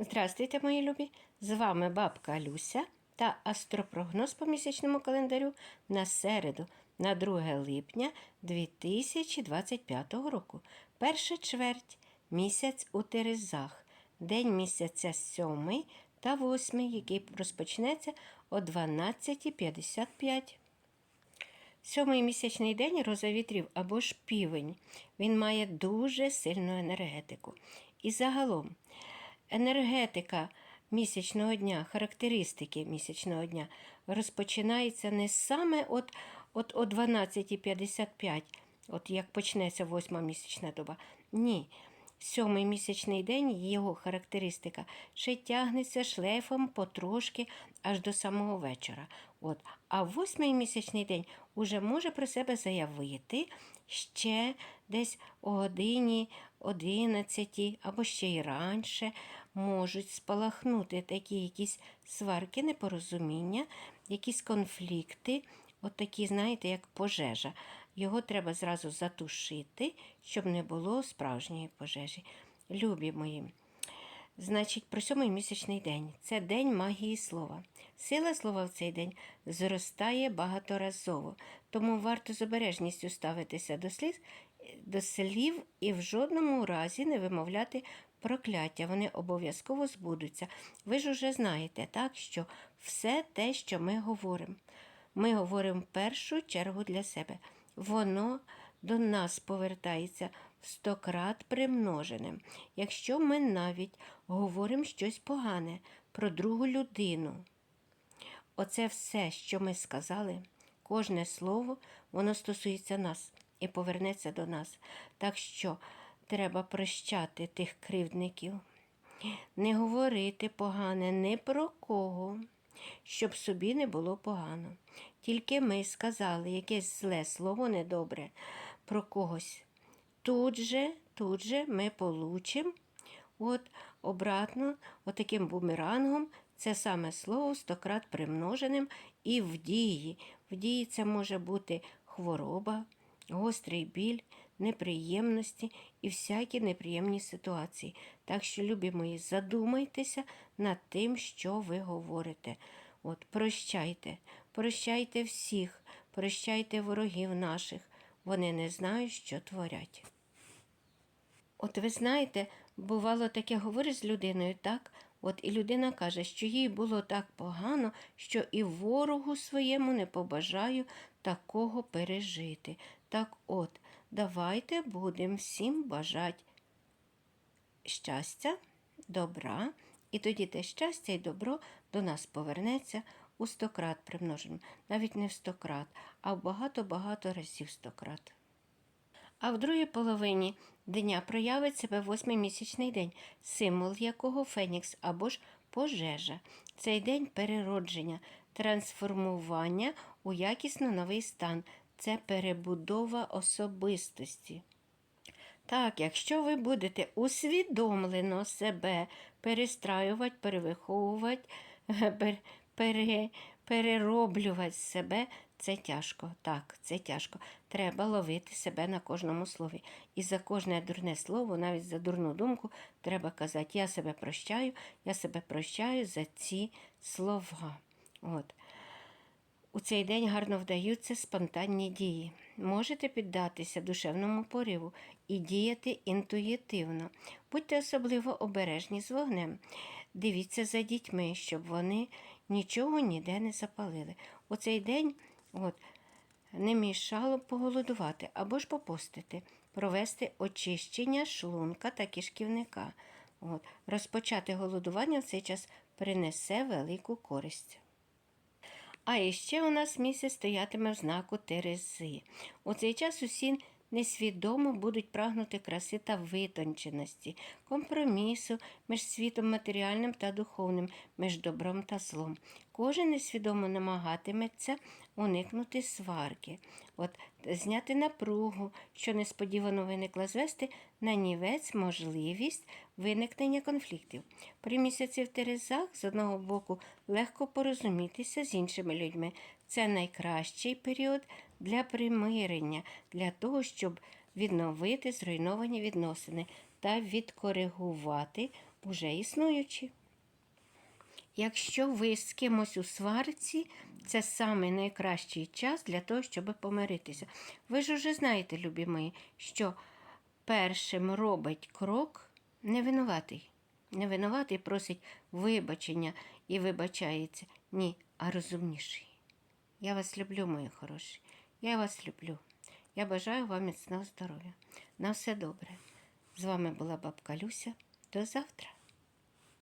Здравствуйте, мої любі! З вами бабка Люся та астропрогноз по місячному календарю на середу, на 2 липня 2025 року. Перша чверть місяць у Терезах, день місяця 7 та 8, який розпочнеться о 12.55. Сьомий місячний день роза вітрів або ж півень. Він має дуже сильну енергетику. І загалом енергетика місячного дня, характеристики місячного дня розпочинається не саме от, от о 12.55, от як почнеться восьма місячна доба. Ні. Сьомий місячний день його характеристика ще тягнеться шлейфом потрошки аж до самого вечора. От. А восьмий місячний день уже може про себе заявити ще десь о годині 11 або ще й раніше можуть спалахнути такі якісь сварки, непорозуміння, якісь конфлікти. От такі, знаєте, як пожежа. Його треба зразу затушити, щоб не було справжньої пожежі. Любі мої. Значить, про сьомий місячний день. Це день магії слова. Сила слова в цей день зростає багаторазово, тому варто з обережністю ставитися до слів, до слів і в жодному разі не вимовляти прокляття. Вони обов'язково збудуться. Ви ж уже знаєте, так, що все те, що ми говоримо, ми говоримо в першу чергу для себе. Воно до нас повертається стократ примноженим. Якщо ми навіть говоримо щось погане про другу людину, оце все, що ми сказали, кожне слово, воно стосується нас і повернеться до нас. Так що треба прощати тих кривдників, не говорити погане ні про кого щоб собі не було погано. Тільки ми сказали якесь зле слово недобре про когось. Тут же, тут же ми получимо от обратно, отаким бумерангом, це саме слово стократ примноженим і в дії. В дії це може бути хвороба, гострий біль, неприємності і всякі неприємні ситуації. Так що, любі мої, задумайтеся над тим, що ви говорите. От, прощайте, прощайте всіх, прощайте ворогів наших. Вони не знають, що творять. От ви знаєте, бувало таке говориш з людиною, так? От і людина каже, що їй було так погано, що і ворогу своєму не побажаю такого пережити. Так от, давайте будемо всім бажати щастя, добра, і тоді те щастя і добро до нас повернеться у стократ примноженим. Навіть не в стократ, а в багато-багато разів стократ. А в другій половині дня проявить себе восьмий місячний день, символ якого Фенікс або ж пожежа. Цей день переродження, трансформування у якісно новий стан. Це перебудова особистості. Так, якщо ви будете усвідомлено себе перестраювати, перевиховувати, пере, пере, перероблювати себе, це тяжко. Так, це тяжко. Треба ловити себе на кожному слові. І за кожне дурне слово, навіть за дурну думку, треба казати, я себе прощаю, я себе прощаю за ці слова. От. У цей день гарно вдаються спонтанні дії. Можете піддатися душевному пориву і діяти інтуїтивно. Будьте особливо обережні з вогнем. Дивіться за дітьми, щоб вони нічого ніде не запалили. У цей день от, не мішало поголодувати або ж попостити, провести очищення шлунка та кишківника. От. Розпочати голодування в цей час принесе велику користь. А іще у нас місяць стоятиме в знаку Терези. У цей час усі несвідомо будуть прагнути краси та витонченості, компромісу між світом матеріальним та духовним, між добром та злом. Кожен несвідомо намагатиметься уникнути сварки, от зняти напругу, що несподівано виникла, звести на нівець можливість виникнення конфліктів. При місяці в Терезах з одного боку легко порозумітися з іншими людьми. Це найкращий період для примирення, для того, щоб відновити зруйновані відносини та відкоригувати уже існуючі. Якщо ви з кимось у сварці, це саме найкращий час для того, щоб помиритися. Ви ж уже знаєте, любі мої, що першим робить крок невинуватий. Невинуватий просить вибачення і вибачається. Ні, а розумніший. Я вас люблю, мої хороші. Я вас люблю. Я бажаю вам міцного здоров'я. На все добре. З вами була бабка Люся. До завтра.